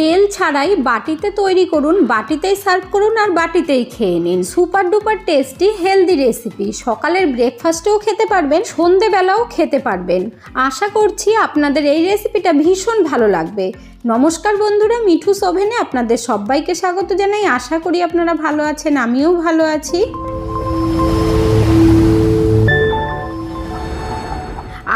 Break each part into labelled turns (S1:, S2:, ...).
S1: তেল ছাড়াই বাটিতে তৈরি করুন, বাটিতেই সার্ভ করুন আর বাটিতেই খেয়ে নিন। Super duper tasty, healthy recipe. সকালের ব্রেকফাস্টেও খেতে পারবেন, সন্ধেবেলাও খেতে পারবেন। আশা করছি আপনাদের এই রেসিপিটা ভীষণ ভালো লাগবে। নমস্কার বন্ধুরা, মিঠু সোভেনে আপনাদের সবাইকে স্বাগত জানাই। আশা করি আপনারা ভালো আছেন, আমিও ভালো আছি।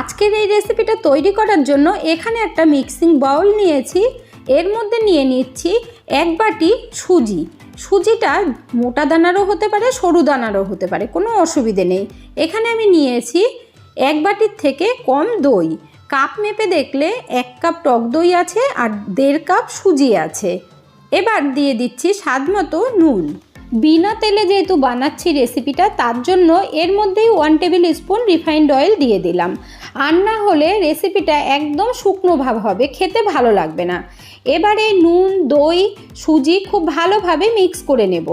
S1: আজকের এই রেসিপিটা তৈরি করার জন্য এখানে একটা মিক্সিং বাউল নিয়েছি। এর মধ্যে নিয়ে নিচ্ছি এক বাটি সুজি। সুজিটা মোটা দানারও হতে পারে, সরু দানারও হতে পারে, কোনো অসুবিধে নেই। এখানে আমি নিয়েছি এক বাটির থেকে কম দই। কাপ মেপে দেখলে এক কাপ টক দই আছে আর দেড় কাপ সুজি আছে। এবার দিয়ে দিচ্ছি স্বাদ মতো নুন। বিনা তেলে যেহেতু বানাচ্ছি রেসিপিটা, তার জন্য এর মধ্যেই one tablespoon refined oil দিয়ে দিলাম। আর না হলে রেসিপিটা একদম শুকনো ভাব হবে, খেতে ভালো লাগবে না। এবারে নুন, দই, সুজি খুব ভালোভাবে মিক্স করে নেব।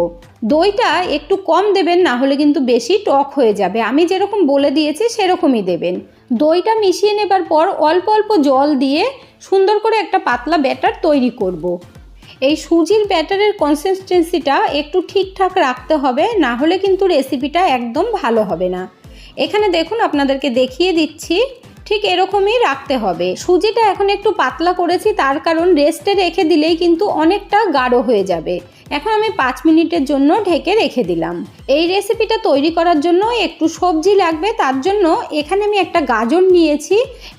S1: দইটা একটু কম দেবেন, না হলে কিন্তু বেশি টক হয়ে যাবে। আমি যেরকম বলে দিয়েছি, সেরকমই দেবেন। দইটা মিশিয়ে নেবার পর অল্প অল্প জল দিয়ে সুন্দর করে একটা পাতলা ব্যাটার তৈরি করব। এই সুজির ব্যাটারের কনসিস্টেন্সিটা একটু ঠিকঠাক রাখতে হবে, না হলে কিন্তু রেসিপিটা একদম ভালো হবে না। এখানে দেখুন, আপনাদেরকে দেখিয়ে দিচ্ছি। ঠিক এরকমই রাখতে হবে। সুজিটা এখন একটু পাতলা করেছি, তার কারণ রেস্টে রেখে দিলেই কিন্তু অনেকটা গাঢ় হয়ে যাবে। এখন আমি পাঁচ মিনিটের জন্য ঢেকে রেখে দিলাম। এই রেসিপিটা তৈরি করার জন্য একটু সবজি লাগবে, তার জন্য এখানে আমি একটা গাজর নিয়েছি।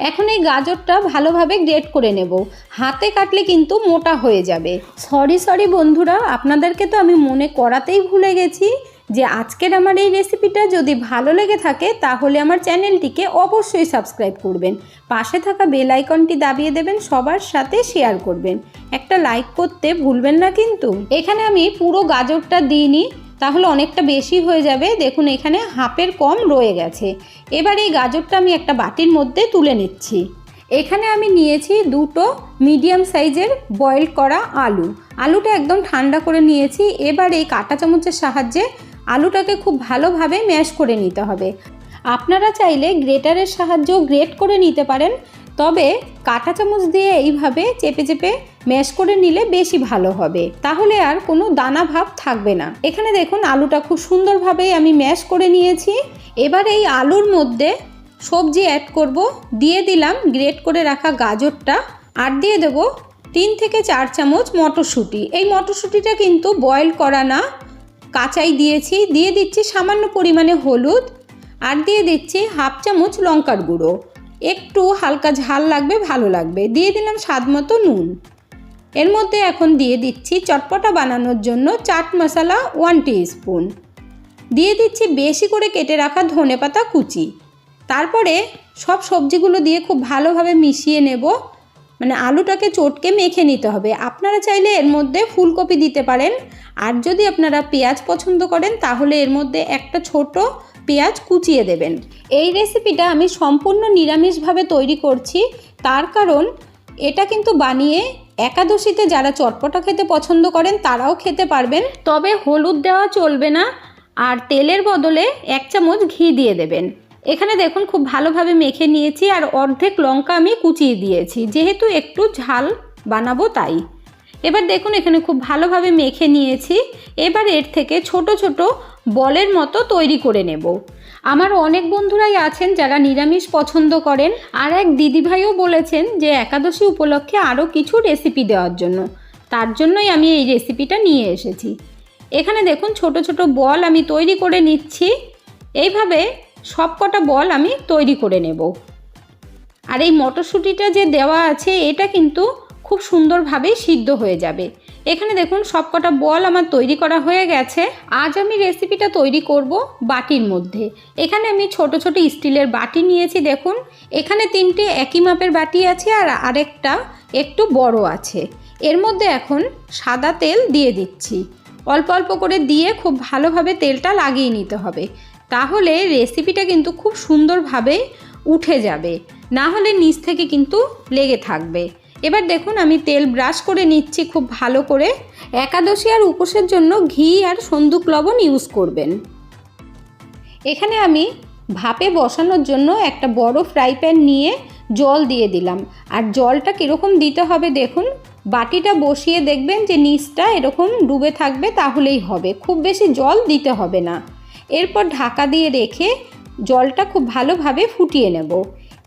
S1: এখন এই গাজরটা ভালোভাবে গ্রেট করে নেব। হাতে কাটলে কিন্তু মোটা হয়ে যাবে। সরি সরি বন্ধুরা, আপনাদেরকে তো আমি মনে করাতেই ভুলে গেছি। যে আজকের আমার এই রেসিপিটা যদি ভালো লেগে থাকে, তাহলে আমার চ্যানেলটিকে অবশ্যই সাবস্ক্রাইব করবেন। পাশে থাকা বেল আইকনটি দাবিয়ে দেবেন, সবার সাথে শেয়ার করবেন। একটা লাইক করতে ভুলবেন না কিন্তু। এখানে আমি পুরো গাজরটা দিইনি, তাহলে অনেকটা বেশি হয়ে যাবে। দেখুন, এখানে হাফের কম রয়ে গেছে। এবার এই গাজরটা আমি একটা বাটির মধ্যে তুলে নিচ্ছি। এখানে আমি নিয়েছি দুটো মিডিয়াম সাইজের বয়েল করা আলু। আলুটা একদম ঠান্ডা করে নিয়েছি। এবার এই কাঁটা চামচের সাহায্যে আলুটাকে খুব ভালোভাবে ম্যাশ করে নিতে হবে। আপনারা চাইলে গ্রেটারের সাহায্যেও গ্রেট করে নিতে পারেন, তবে কাঁটা চামচ দিয়ে এইভাবে চেপে চেপে ম্যাশ করে নিলে বেশি ভালো হবে। তাহলে আর কোনো দানা ভাব থাকবে না। এখানে দেখুন আলুটা খুব সুন্দরভাবেই আমি ম্যাশ করে নিয়েছি। এবার এই আলুর মধ্যে সবজি অ্যাড করব। দিয়ে দিলাম গ্রেট করে রাখা গাজরটা। আর দিয়ে দেব তিন থেকে চার চামচ মটরশুঁটি। এই মটরশুঁটিটা কিন্তু বয়েল করা না। কাঁচাই দিয়েছি, দিয়ে দিচ্ছি সামান্য পরিমাণে হলুদ আর দিয়ে দিচ্ছি হাফ চামচ লঙ্কার গুঁড়ো। একটু হালকা ঝাল লাগবে, ভালো লাগবে। দিয়ে দিলাম স্বাদ মতো নুন। এর মধ্যে এখন দিয়ে দিচ্ছি চটপটা বানানোর জন্য চাট মশলা ওয়ান স্পুন দিয়ে দিচ্ছি বেশি করে কেটে রাখা ধনে পাতা কুচি। তারপরে সব সবজিগুলো দিয়ে খুব ভালোভাবে মিশিয়ে নেব। মানে আলুটাকে চটকে মেখে নিতে হবে। আপনারা চাইলে এর মধ্যে ফুলকপি দিতে পারেন। আর যদি আপনারা পেঁয়াজ পছন্দ করেন, তাহলে এর মধ্যে একটা ছোট পেঁয়াজ কুচিয়ে দেবেন। এই রেসিপিটা আমি সম্পূর্ণ নিরামিষভাবে তৈরি করছি। তার কারণ, এটা কিন্তু বানিয়ে একাদশীতে যারা চটপটা খেতে পছন্দ করেন, তারাও খেতে পারবেন। তবে হলুদ দেওয়া চলবে না। আর তেলের বদলে এক চামচ ঘি দিয়ে দেবেন। এখানে দেখুন, খুব ভালোভাবে মেখে নিয়েছি আর অর্ধেক লঙ্কা আমি কুচিয়ে দিয়েছি। যেহেতু একটু ঝাল বানাবো তাই। এবার দেখুন, এখানে খুব ভালোভাবে মেখে নিয়েছি। এবার এর থেকে ছোট ছোট বলের মতো তৈরি করে নেব। আমার অনেক বন্ধুরাই আছেন যারা নিরামিষ পছন্দ করেন। আর এক দিদিভাইও বলেছেন যে, একাদশী উপলক্ষে আরও কিছু রেসিপি দেওয়ার জন্য। তার জন্যই আমি এই রেসিপিটা নিয়ে এসেছি। এখানে দেখুন, ছোট ছোট বল আমি তৈরি করে নিচ্ছি। এইভাবে সব কটা বল আমি তৈরি করে নেব। আর এই মটরশুঁটিটা যে দেওয়া আছে, এটা কিন্তু খুব সুন্দরভাবেই সিদ্ধ হয়ে যাবে। এখানে দেখুন, সবকটা বল আমার তৈরি করা হয়ে গেছে। আজ আমি রেসিপিটা তৈরি করব বাটির মধ্যে। এখানে আমি ছোট ছোট স্টিলের বাটি নিয়েছি, দেখুন। এখানে তিনটে একই মাপের বাটি আছে আর আরেকটা একটু বড় আছে। এর মধ্যে এখন সাদা তেল দিয়ে দিচ্ছি। অল্প অল্প করে দিয়ে খুব ভালোভাবে তেলটা লাগিয়ে নিতে হবে। তাহলে রেসিপিটা কিন্তু খুব সুন্দরভাবে উঠে যাবে। না হলে নিচ থেকে কিন্তু লেগে থাকবে। এবার দেখুন, আমি তেল ব্রাশ করে নিচ্ছি খুব ভালো করে। একাদশী আর উপোসের জন্য ঘি আর সন্দুক লবণ ইউজ করবেন। এখানে আমি ভাপে বসানোর জন্য একটা বড় ফ্রাই প্যান নিয়ে জল দিয়ে দিলাম। আর জলটা কীরকম দিতে হবে দেখুন, বাটিটা বসিয়ে দেখবেন যে নিচটা এরকম ডুবে থাকবে, তাহলেই হবে। খুব বেশি জল দিতে হবে না। এরপর ঢাকা দিয়ে রেখে জলটা খুব ভালোভাবে ফুটিয়ে নেব।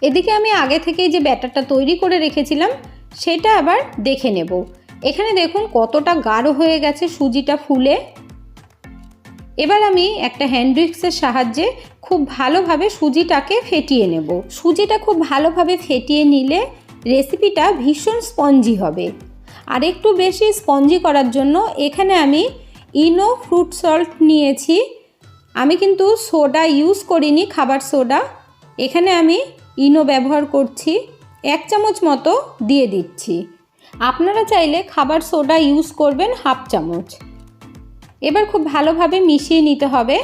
S1: এদিকে আমি আগে থেকেই যে ব্যাটারটা তৈরি করে রেখেছিলাম, সেটা আবার দেখে নেব। এখানে দেখুন কতটা গাঢ় হয়ে গেছে সুজিটা ফুলে। এবার আমি একটা হ্যান্ড উইক্সের সাহায্যে খুব ভালোভাবে সুজিটাকে ফেটিয়ে নেব। সুজিটা খুব ভালোভাবে ফেটিয়ে নিলে রেসিপিটা ভীষণ স্পঞ্জি হবে। আর একটু বেশি স্পঞ্জি করার জন্য এখানে আমি ইনো ফ্রুট সল্ট নিয়েছি। আমি কিন্তু সোডা ইউজ করিনি, খাবার সোডা। এখানে আমি ইনো ব্যবহার করছি, এক চামচ মতো দিয়ে দিচ্ছি। আপনারা চাইলে খাবার সোডা ইউজ করবেন হাফ চামচ। এবার খুব ভালোভাবে মিশিয়ে নিতে হবে।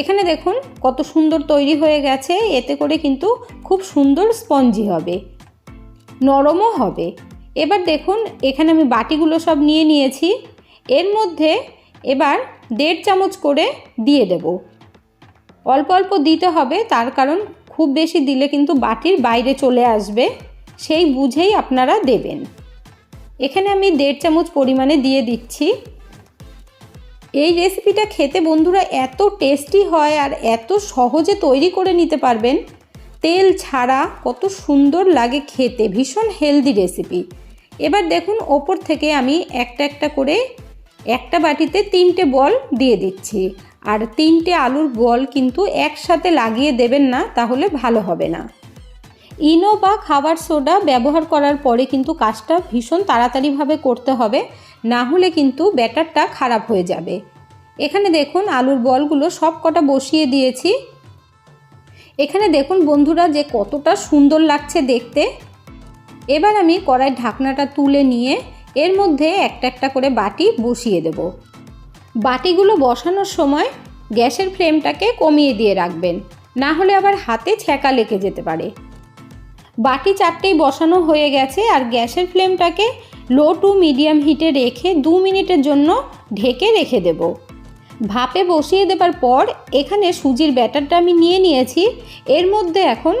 S1: এখানে দেখুন কত সুন্দর তৈরি হয়ে গেছে, এতে করে কিন্তু খুব সুন্দর স্পঞ্জি হবে, নরমও হবে। এবার দেখুন, এখানে আমি বাটিগুলো সব নিয়ে নিয়েছি। এর মধ্যে এবার দেড় চামচ করে দিয়ে দেব। অল্প অল্প দিতে হবে, তার কারণ খুব বেশি দিলে কিন্তু বাটির বাইরে চলে আসবে, সেই বুঝেই আপনারা দেবেন। এখানে আমি দেড় চামচ পরিমাণে দিয়ে দিচ্ছি। এই রেসিপিটা খেতে বন্ধুরা এত টেস্টি হয় আর এত সহজে তৈরি করে নিতে পারবেন। তেল ছাড়া কত সুন্দর লাগে খেতে, ভীষণ হেলদি রেসিপি। এবার দেখুন, ওপর থেকে আমি একটা একটা করে একটা বাটিতে তিনটে বল দিয়ে দিচ্ছি। আর তিনটে আলুর বল কিন্তু একসাথে লাগিয়ে দেবেন না, তাহলে ভালো হবে না। ইনো বা খাবার সোডা ব্যবহার করার পরে কিন্তু কাজটা ভীষণ তাড়াতাড়িভাবে করতে হবে, না হলে কিন্তু ব্যাটারটা খারাপ হয়ে যাবে। এখানে দেখুন আলুর বলগুলো সব কটা বসিয়ে দিয়েছি। এখানে দেখুন বন্ধুরা যে কতটা সুন্দর লাগছে দেখতে। এবার আমি কড়াই ঢাকনাটা তুলে নিয়ে এর মধ্যে একটা একটা করে বাটি বসিয়ে দেব। বাটিগুলো বসানোর সময় গ্যাসের ফ্লেমটাকে কমিয়ে দিয়ে রাখবেন, না হলে আবার হাতে ছ্যাঁকা লেগে যেতে পারে। বাটি চারটেই বসানো হয়ে গেছে আর গ্যাসের ফ্লেমটাকে লো টু মিডিয়াম হিটে রেখে দু মিনিটের জন্য ঢেকে রেখে দেব। ভাপে বসিয়ে দেবার পর এখানে সুজির ব্যাটারটা আমি নিয়ে নিয়েছি। এর মধ্যে এখন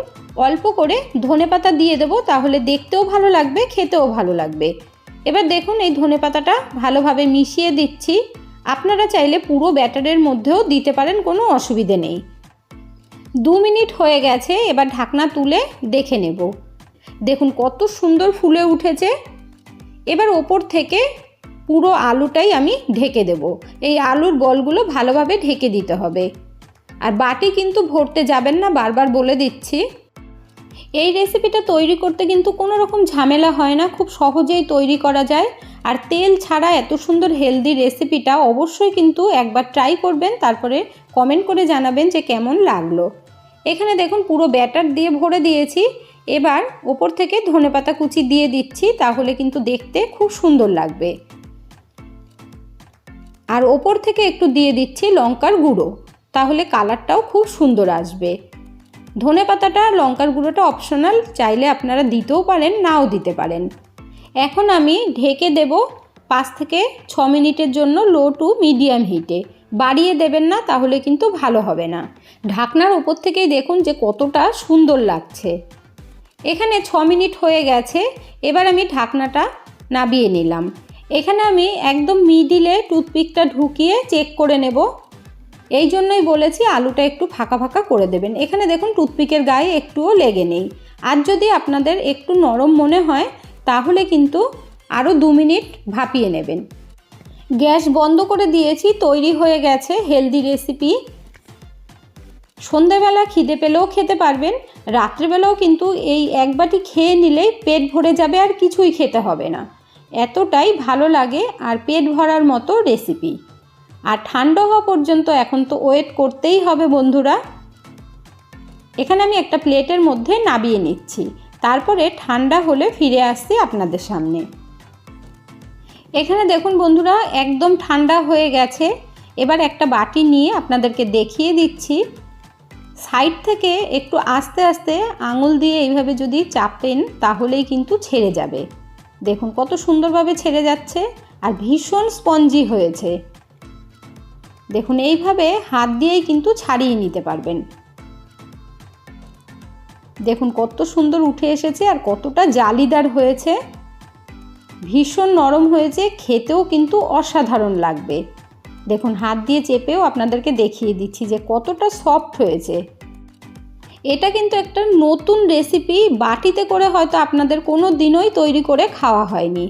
S1: অল্প করে ধনে পাতা দিয়ে দেবো, তাহলে দেখতেও ভালো লাগবে, খেতেও ভালো লাগবে। এবার দেখুন এই ধনে পাতাটা ভালোভাবে মিশিয়ে দিচ্ছি। আপনারা চাইলে পুরো ব্যাটারের মধ্যেও দিতে পারেন, কোনো অসুবিধে নেই। দু মিনিট হয়ে গেছে, এবার ঢাকনা তুলে দেখে নেব। দেখুন কত সুন্দর ফুলে উঠেছে। এবার ওপর থেকে পুরো আলুটাই আমি ঢেকে দেব। এই আলুর বলগুলো ভালোভাবে ঢেকে দিতে হবে। আর বাটি কিন্তু ভরতে যাবেন না, বারবার বলে দিচ্ছি। এই রেসিপিটা তৈরি করতে কিন্তু কোনো রকম ঝামেলা হয় না, খুব সহজেই তৈরি করা যায়। আর তেল ছাড়া এত সুন্দর হেলদি রেসিপিটা অবশ্যই কিন্তু একবার ট্রাই করবেন, তারপরে কমেন্ট করে জানাবেন যে কেমন লাগল। এখানে দেখুন পুরো ব্যাটার দিয়ে ভরে দিয়েছি। এবার ওপর থেকে ধনেপাতা কুচি দিয়ে দিচ্ছি, তাহলে কিন্তু দেখতে খুব সুন্দর লাগবে। আর ওপর থেকে একটু দিয়ে দিচ্ছি লঙ্কার গুঁড়ো, তাহলে কালারটাও খুব সুন্দর আসবে। ধনে পাতাটা, লঙ্কার গুঁড়োটা অপশনাল চাইলে আপনারা দিতেও পারেন, নাও দিতে পারেন। এখন আমি ঢেকে দেব পাঁচ থেকে ছ মিনিটের জন্য লো টু মিডিয়াম হিটে বাড়িয়ে দেবেন না, তাহলে কিন্তু ভালো হবে না। ঢাকনার ওপর থেকেই দেখুন যে কতটা সুন্দর লাগছে। এখানে ছ মিনিট হয়ে গেছে, এবার আমি ঢাকনাটা নাবিয়ে নিলাম। এখানে আমি একদম মিডিলে টুথপিকটা ঢুকিয়ে চেক করে নেব। এই জন্যই বলেছি আলুটা একটু ফাঁকা ফাঁকা করে দেবেন। এখানে দেখুন টুথপিকের গায়ে একটুও লেগে নেই। আর যদি আপনাদের একটু নরম মনে হয়, তাহলে কিন্তু আরও দু মিনিট ভাপিয়ে নেবেন। গ্যাস বন্ধ করে দিয়েছি, তৈরি হয়ে গেছে হেলদি রেসিপি। সন্ধেবেলা খিদে পেলেও খেতে পারবেন, রাত্রেবেলাও কিন্তু এই এক বাটি খেয়ে নিলেই পেট ভরে যাবে আর কিছুই খেতে হবে না। এতটাই ভালো লাগে আর পেট ভরার মতো রেসিপি। আর ঠান্ডা হওয়া পর্যন্ত এখন তো ওয়েট করতেই হবে বন্ধুরা। এখানে আমি একটা প্লেটের মধ্যে নাবিয়ে নিচ্ছি। তারপরে ঠান্ডা হলে ফিরে আসছি আপনাদের সামনে। এখানে দেখুন বন্ধুরা, একদম ঠান্ডা হয়ে গেছে। এবার একটা বাটি নিয়ে আপনাদেরকে দেখিয়ে দিচ্ছি। সাইড থেকে একটু আস্তে আস্তে আঙুল দিয়ে এইভাবে যদি চাপেন, তাহলেই কিন্তু ছেড়ে যাবে। দেখুন কত সুন্দরভাবে ছেড়ে যাচ্ছে আর ভীষণ স্পঞ্জি হয়েছে। দেখুন, এইভাবে হাত দিয়েই কিন্তু ছাড়িয়ে নিতে পারবেন। দেখুন, কত সুন্দর উঠে এসেছে আর কতটা জালিদার হয়েছে। ভীষণ নরম হয়েছে, খেতেও কিন্তু অসাধারণ লাগবে। দেখুন, হাত দিয়ে চেপেও আপনাদেরকে দেখিয়ে দিচ্ছি যে কতটা সফট হয়েছে। এটা কিন্তু একটা নতুন রেসিপি, বাটিতে করে হয়তো আপনাদের কোনো দিনই তৈরি করে খাওয়া হয়নি।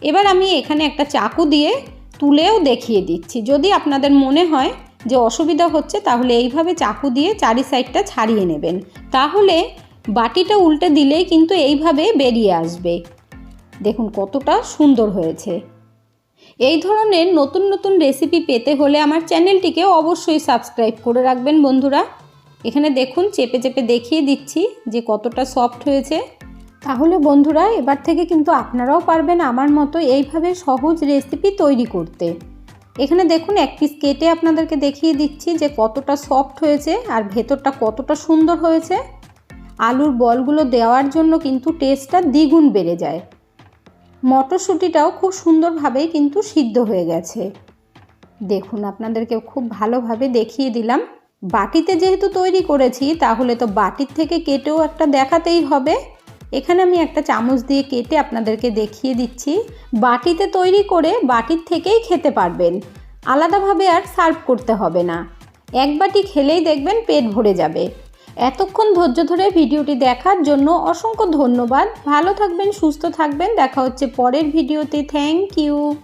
S1: এবার আমি এখানে একটা চাকু দিয়ে তুলেও দেখিয়ে দিচ্ছি। যদি আপনাদের মনে হয় যে অসুবিধা হচ্ছে, তাহলে এইভাবে চাকু দিয়ে চারি সাইডটা ছাড়িয়ে নেবেন। তাহলে বাটিটা উল্টে দিলেই কিন্তু এইভাবে বেরিয়ে আসবে। দেখুন কতটা সুন্দর হয়েছে। এই ধরনের নতুন নতুন রেসিপি পেতে হলে আমার চ্যানেলটিকে অবশ্যই সাবস্ক্রাইব করে রাখবেন বন্ধুরা। এখানে দেখুন, চেপে চেপে দেখিয়ে দিচ্ছি যে কতটা সফট হয়েছে। তাহলে বন্ধুরা, এবার থেকে কিন্তু আপনারাও পারবেন আমার মতো এইভাবে সহজ রেসিপি তৈরি করতে। এখানে দেখুন, এক পিস কেটে আপনাদেরকে দেখিয়ে দিচ্ছি যে কতটা সফট হয়েছে আর ভেতরটা কতটা সুন্দর হয়েছে। আলুর বলগুলো দেওয়ার জন্য কিন্তু টেস্টটা দ্বিগুণ বেড়ে যায়। মটরশুঁটিটাও খুব সুন্দরভাবেই কিন্তু সিদ্ধ হয়ে গেছে। দেখুন আপনাদেরকে খুব ভালোভাবে দেখিয়ে দিলাম। বাটিতে যেহেতু তৈরি করেছি, তাহলে তো বাটির থেকে কেটেও একটা দেখাতেই হবে। এখানে আমি একটা চামচ দিয়ে কেটে আপনাদেরকে দেখিয়ে দিচ্ছি। বাটিতে তৈরি করে বাটির থেকেই খেতে পারবেন। আলাদাভাবে আর সার্ভ করতে হবে না। এক বাটি খেলেই দেখবেন পেট ভরে যাবে। এতক্ষণ ধৈর্য ধরে ভিডিওটি দেখার জন্য অসংখ্য ধন্যবাদ। ভালো থাকবেন, সুস্থ থাকবেন। দেখা হচ্ছে পরের ভিডিওতে। Thank you.